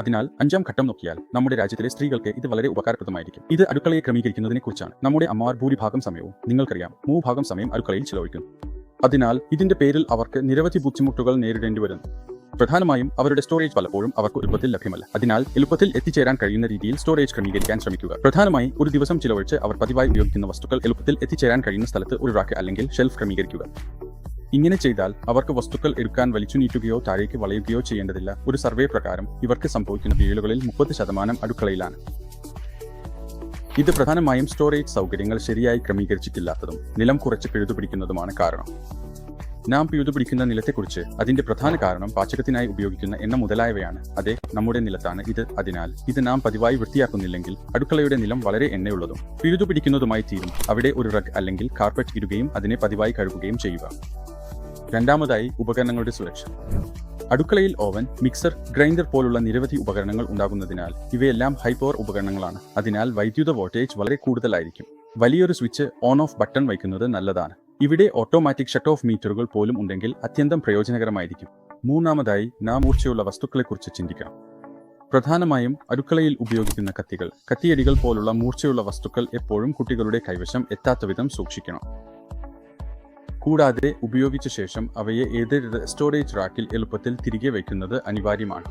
അതിനാൽ അഞ്ചാം ഘട്ടം നോക്കിയാൽ നമ്മുടെ രാജ്യത്തിലെ സ്ത്രീകൾക്ക് ഇത് വളരെ ഉപകാരപ്രദമായിരിക്കും. ഇത് അടുക്കളയെ ക്രമീകരിക്കുന്നതിനെ കുറിച്ചാണ് നമ്മുടെ അമ്മമാർ ഭൂരിഭാഗം സമയവും നിങ്ങൾക്കറിയാം. മൂഭാഗം സമയം അടുക്കളയിൽ ചിലവഴിക്കും. അതിനാൽ ഇതിന്റെ പേരിൽ അവർക്ക് നിരവധി ബുദ്ധിമുട്ടുകൾ നേരിടേണ്ടി വരുന്നു. പ്രധാനമായും അവരുടെ സ്റ്റോറേജ് പലപ്പോഴും അവർക്ക് എളുപ്പത്തിൽ ലഭ്യമല്ല. അതിനാൽ എളുപ്പത്തിൽ എത്തിച്ചേരാൻ കഴിയുന്ന രീതിയിൽ സ്റ്റോറേജ് ക്രമീകരിക്കാൻ ശ്രമിക്കുക. പ്രധാനമായും ഒരു ദിവസം ചിലവഴിച്ച് അവർ പതിവായി ഉപയോഗിക്കുന്ന വസ്തുക്കൾ എളുപ്പത്തിൽ എത്തിച്ചേരാൻ കഴിയുന്ന സ്ഥലത്ത് ഒരു റാക്ക് അല്ലെങ്കിൽ ഷെൽഫ് ക്രമീകരിക്കുക. ഇങ്ങനെ ചെയ്താൽ അവർക്ക് വസ്തുക്കൾ എടുക്കാൻ വലിച്ചു നീട്ടുകയോ താഴേക്ക് വളയുകയോ ചെയ്യേണ്ടതില്ല. ഒരു സർവേ പ്രകാരം ഇവർക്ക് സംഭവിക്കുന്ന വീടുകളിൽ മുപ്പത് ശതമാനം അടുക്കളയിലാണ്. ഇത് പ്രധാനമായും സ്റ്റോറേജ് സൗകര്യങ്ങൾ ശരിയായി ക്രമീകരിച്ചിട്ടില്ലാത്തതും നിലം കുറച്ച് പിഴുതുപിടിക്കുന്നതുമാണ് കാരണം. നാം പിഴുതുപിടിക്കുന്ന നിലത്തെക്കുറിച്ച് അതിന്റെ പ്രധാന കാരണം പാചകത്തിനായി ഉപയോഗിക്കുന്ന എണ്ണ മുതലായവയാണ്. അതെ നമ്മുടെ നിലത്താണ് ഇത്. അതിനാൽ ഇത് നാം പതിവായി വൃത്തിയാക്കുന്നില്ലെങ്കിൽ അടുക്കളയുടെ നിലം വളരെ എണ്ണയുള്ളതും പിഴുതുപിടിക്കുന്നതുമായി തീരും. അവിടെ ഒരു റഗ് അല്ലെങ്കിൽ കാർപ്പറ്റ് ഇടുകയും അതിനെ പതിവായി കഴുകുകയും ചെയ്യുക. രണ്ടാമതായി ഉപകരണങ്ങളുടെ സുരക്ഷ. അടുക്കളയിൽ ഓവൻ മിക്സർ ഗ്രൈൻഡർ പോലുള്ള നിരവധി ഉപകരണങ്ങൾ ഉണ്ടാകുന്നതിനാൽ ഇവയെല്ലാം ഹൈ പവർ ഉപകരണങ്ങളാണ്. അതിനാൽ വൈദ്യുത വോൾട്ടേജ് വളരെ കൂടുതലായിരിക്കും. വലിയൊരു സ്വിച്ച് ഓൺ ഓഫ് ബട്ടൺ വയ്ക്കുന്നത് നല്ലതാണ്. ഇവിടെ ഓട്ടോമാറ്റിക് ഷട്ട് ഓഫ് മീറ്ററുകൾ പോലും ഉണ്ടെങ്കിൽ അത്യന്തം പ്രയോജനകരമായിരിക്കും. മൂന്നാമതായി നാം മൂർച്ചയുള്ള വസ്തുക്കളെക്കുറിച്ച് ചിന്തിക്കാം പ്രധാനമായും അടുക്കളയിൽ ഉപയോഗിക്കുന്ന കത്തികൾ കത്തിയടികൾ പോലുള്ള മൂർച്ചയുള്ള വസ്തുക്കൾ എപ്പോഴും കുട്ടികളുടെ കൈവശം എത്താത്ത വിധം സൂക്ഷിക്കണം. കൂടാതെ ഉപയോഗിച്ച ശേഷം അവയെ ഏതൊരു സ്റ്റോറേജ് റാക്കിൽ എളുപ്പത്തിൽ തിരികെ വയ്ക്കുന്നത് അനിവാര്യമാണ്.